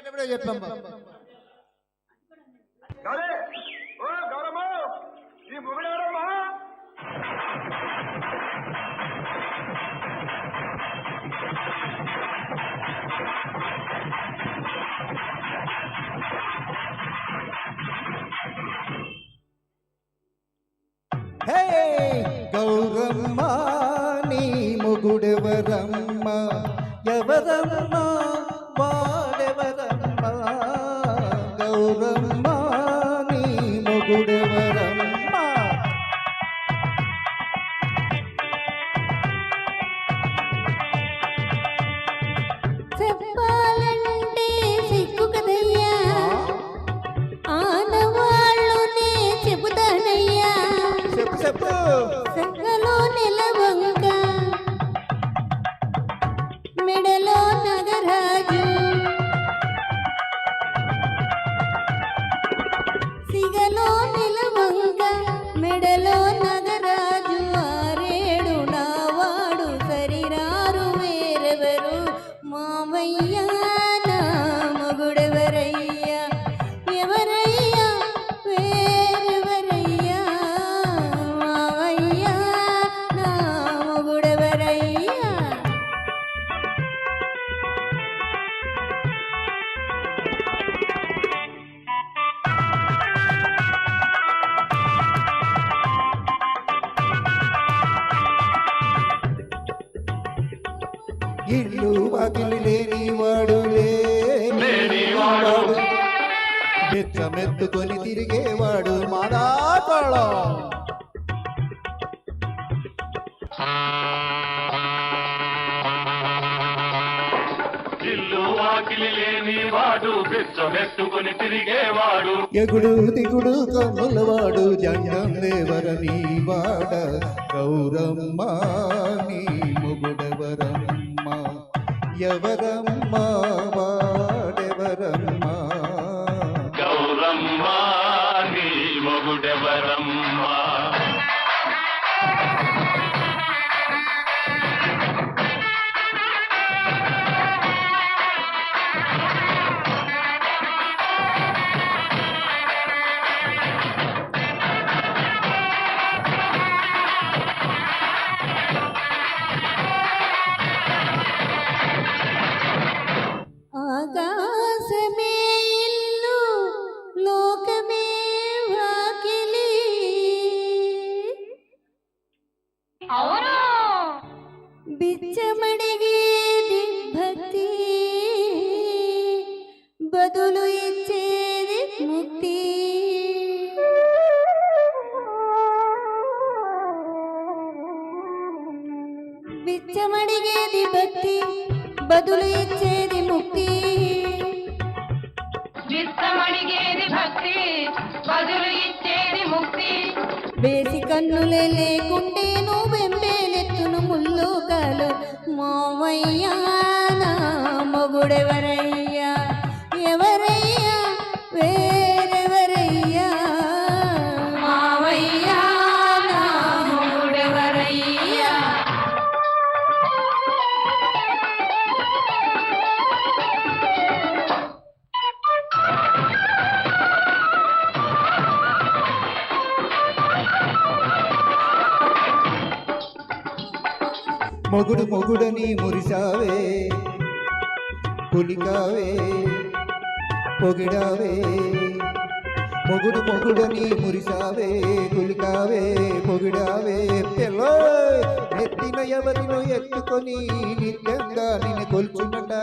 ఎక్కడెప్పుడో చెప్పాం గౌరీ ఓ గౌరమ్మ ఈ మొగుడు ఎవరమ్మా హే గౌరమ్మ నీ మొగుడెవరమ్మ ఎవరమ్మ చెప్పు. సంగలో నిలవంక మెడలో నగరాజు. సిగలో నిలవంక మెడలో నగరాజు. ఆరేడు నావాడు సరిరారు వేరెవరు? మామయ్య ఇల్లు వాకిలి లేని వాడు లేనివాడు బెచ్చమెత్తుకొని తిరిగేవాడు తిరిగేవాడు. ఎగుడు దిగుడు కన్నులవాడు జంగం దేవరని వాడ. గౌరమ్మ నీ మొగుడెవరమ్మ ఎవరమ్మ వాడెవరమ్మ కన్నులే లేకుంటే ముల్లు కలు మోవయ్యా నా మొగుడెవరై మొగుడు మొగుడని మురిసావే పులికావే పొగిడావే. మొగుడు మొగుడని మురిసావే పులికావే పొగిడావే. పిల్లో ఎత్తిన ఎవరినో ఎత్తుకొని నిత్యంగా నిన్ను కొల్చునట.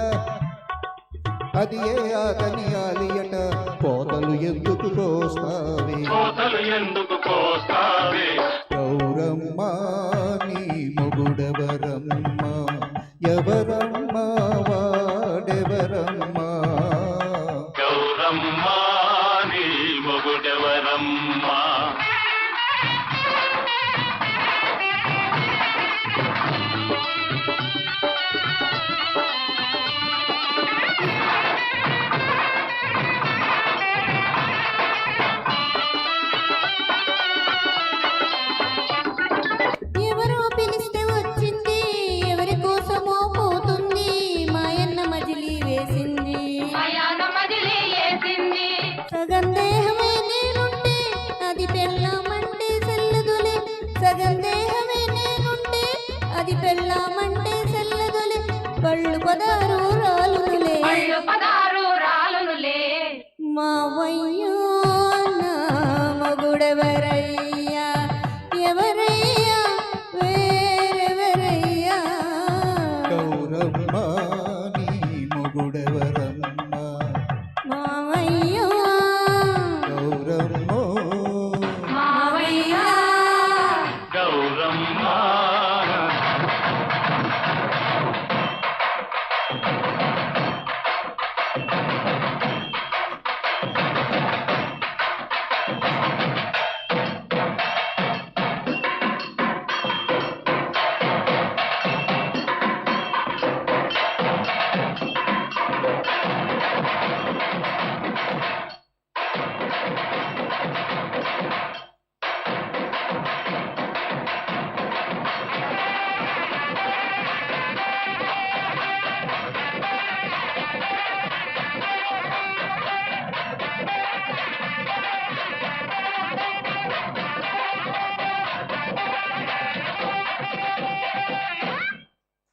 అది ఏ అతని ఆలియట? పోతలు ఎందుకు కోస్తావే కోతలు ఎందుకు కోస్తావే గౌరమ్మ నీ మొగుడెవరమ్మ ఎవరమ్మ పెళ్ళామంటే సెల్లదులే పళ్ళు పదారు రాలునులే. పదారు రాలునులే. మావయ్యో నా మగుడెవరయ్యా ఎవరయ్యా వేరెవరయ్యా? గౌరమ్మ నీ